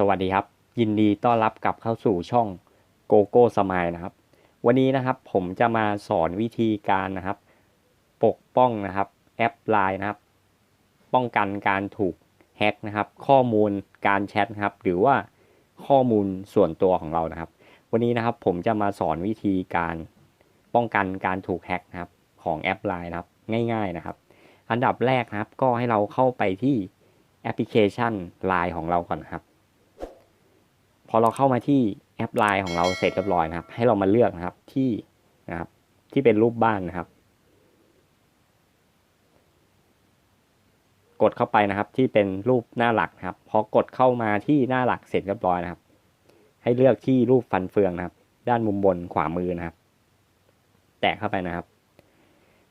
สวัสดีครับ ยินดีต้อนรับกลับเข้าสู่ช่องโกโก้สมายนะครับ วันนี้นะครับผมจะมาสอนวิธีการนะครับ ปกป้องนะครับแอปไลน์นะครับ ป้องกันการถูกแฮ็กนะครับ ข้อมูลการแชทนะครับ หรือว่าข้อมูลส่วนตัวของเรานะครับ วันนี้นะครับผมจะมาสอนวิธีการป้องกันการถูกแฮ็กนะครับ ของแอปไลน์นะครับ ง่าย ๆนะครับ อันดับแรกนะครับก็ให้เราเข้าไปที่แอปพลิเคชัน Line ของเราก่อนนะครับ พอเราเข้ามาที่แอป Line ของเราเสร็จเรียบร้อยนะครับ ให้เรามาเลือกนะครับที่นะครับที่เป็นรูปบ้านนะครับ กดเข้าไปนะครับที่เป็นรูปหน้าหลักนะครับพอกดเข้ามาที่หน้าหลักเสร็จเรียบร้อยนะครับ ให้เลือกที่รูปฟันเฟืองนะครับ ด้านมุมบนขวามือนะครับ แตะเข้าไปนะครับ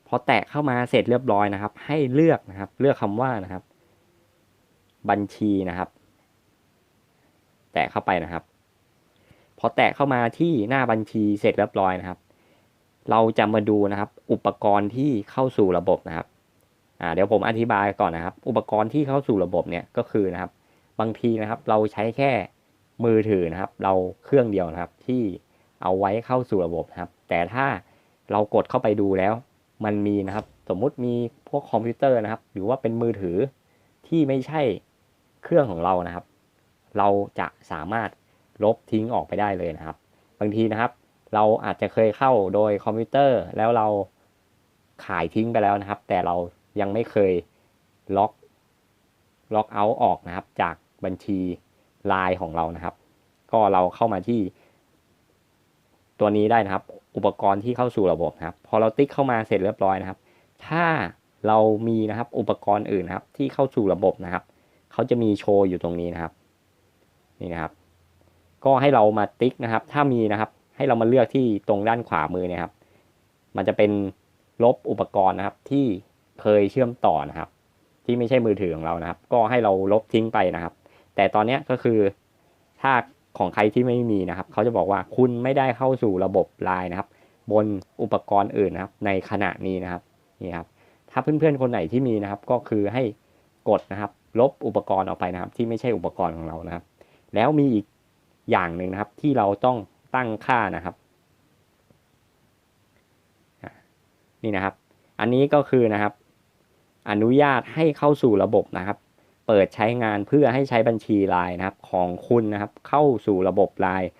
พอแตะเข้ามาเสร็จเรียบร้อยนะครับ ให้เลือกนะครับ เลือกคำว่านะครับ บัญชีนะครับ แตะเข้าไปนะครับ พอแตะเข้ามาที่หน้าบัญชีเสร็จเรียบร้อยนะครับ เราจะมาดูนะครับ อุปกรณ์ที่เข้าสู่ระบบนะครับอ่าเดี๋ยวผมอธิบายก่อนนะครับ อุปกรณ์ที่เข้าสู่ระบบเนี่ยก็คือนะครับ บางทีนะครับเราใช้แค่มือถือนะครับ เราเครื่องเดียวนะครับที่เอาไว้เข้าสู่ระบบนะครับ แต่ถ้าเรากดเข้าไปดูแล้ว มันมีนะครับ สมมุติมีพวกคอมพิวเตอร์นะครับ หรือว่าเป็นมือถือที่ไม่ใช่เครื่องของเรานะครับ เราจะสามารถลบทิ้งออกไปได้เลยนะครับ บางทีนะครับ เราอาจจะเคยเข้าโดยคอมพิวเตอร์แล้วเราขายทิ้งไปแล้วนะครับ แต่เรายังไม่เคยล็อกล็อกเอาท์ออกนะครับ จากบัญชีไลน์ของเรานะครับ ก็เราเข้ามาที่ ตัวนี้ได้นะครับ อุปกรณ์ที่เข้าสู่ระบบนะครับ พอเราติ๊กเข้ามาเสร็จเรียบร้อยนะครับ ถ้าเรามีนะครับอุปกรณ์อื่นนะครับ ที่เข้าสู่ระบบนะครับ เขาจะมีโชว์อยู่ตรงนี้นะครับ นี่นะครับ ก็ให้เรามาติ๊กนะครับ ถ้ามีนะครับ ให้เรามาเลือกที่ตรงด้านขวามือนะครับ มันจะเป็นลบอุปกรณ์นะครับ ที่เคยเชื่อมต่อนะครับ ที่ไม่ใช่มือถือของเรานะครับ ก็ให้เราลบทิ้งไปนะครับ แต่ตอนนี้ก็คือถ้าของใครที่ไม่มีนะครับ เขาจะบอกว่าคุณไม่ได้เข้าสู่ระบบไลน์นะครับ บนอุปกรณ์อื่นนะครับ ในขณะนี้นะครับนี่ครับ ถ้าเพื่อนๆคนไหนที่มีนะครับ ก็คือให้กดนะครับ ลบอุปกรณ์ออกไปนะครับ ที่ไม่ใช่อุปกรณ์ของเรานะครับ แล้วมีอีกอย่างหนึ่งนะครับที่เราต้องตั้งค่านะครับนี่นะครับ อันนี้ก็คือนะครับ อนุญาตให้เข้าสู่ระบบนะครับ เปิดใช้งานเพื่อให้ใช้บัญชีไลน์นะครับของคุณนะครับ เข้าสู่ระบบไลน์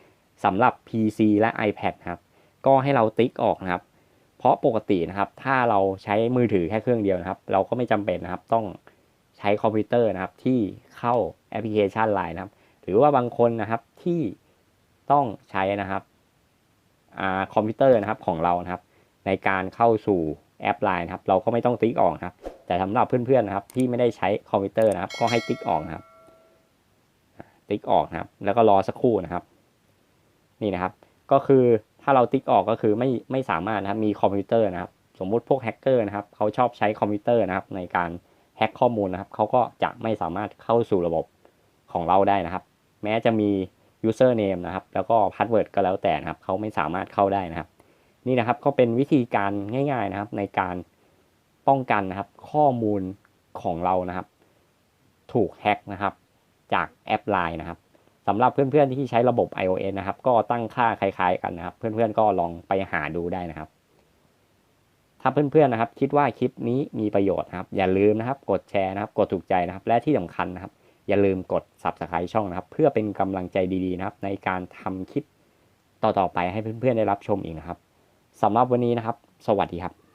สำหรับ PC และ iPad นะครับ ก็ให้เราติ๊กออกนะครับ เพราะปกตินะครับ ถ้าเราใช้มือถือแค่เครื่องเดียวนะครับ เราก็ไม่จำเป็นนะครับต้องใช้คอมพิวเตอร์นะครับที่เข้าแอปพลิเคชันไลน์นะครับ หรือว่าบางคนนะครับที่ต้องใช้นะครับอคอมพิวเตอร์นะครับของเรานะครับ ในการเข้าสู่แอปไลน์นะครับ เราก็ไม่ต้องติ๊กออกครับ แต่สำหรับเพื่อนๆนะครับ ที่ไม่ได้ใช้คอมพิวเตอร์นะครับ ก็ให้ติ๊กออกนะครับ ติ๊กออกนะครับ แล้วก็รอสักครู่นะครับ นี่นะครับ ก็คือถ้าเราติ๊กออกก็คือไม่ไม่สามารถนะครับมีคอมพิวเตอร์นะครับ สมมุติพวกแฮกเกอร์นะครับเขาชอบใช้คอมพิวเตอร์นะครับ ในการแฮกข้อมูลนะครับเขาก็จะไม่สามารถเข้าสู่ระบบของเราได้นะครับ แม้จะมี username นะครับ แล้วก็ password ก็แล้วแต่นะครับเขาไม่สามารถเข้าได้นะครับ นี่นะครับก็เป็นวิธีการง่าย ๆนะครับในการป้องกันนะครับ ข้อมูลของเรานะครับ ถูกแฮ็กนะครับ จากแอป Line นะครับสำหรับเพื่อนๆที่ใช้ระบบ iOS นะครับ ก็ตั้งค่าคล้าย ๆ กันนะครับ เพื่อนๆก็ลองไปหาดูได้นะครับถ้าเพื่อนๆนะครับ คิดว่าคลิปนี้มีประโยชน์นะครับ อย่าลืมนะครับ กดแชร์นะครับ กดถูกใจนะครับ และที่สำคัญนะครับ อย่าลืมกด subscribe ช่องนะครับ เพื่อเป็นกำลังใจดีๆนะครับ ในการทำคลิปต่อๆไปให้เพื่อนๆได้รับชมอีกนะครับสำหรับวันนี้นะครับ สวัสดีครับ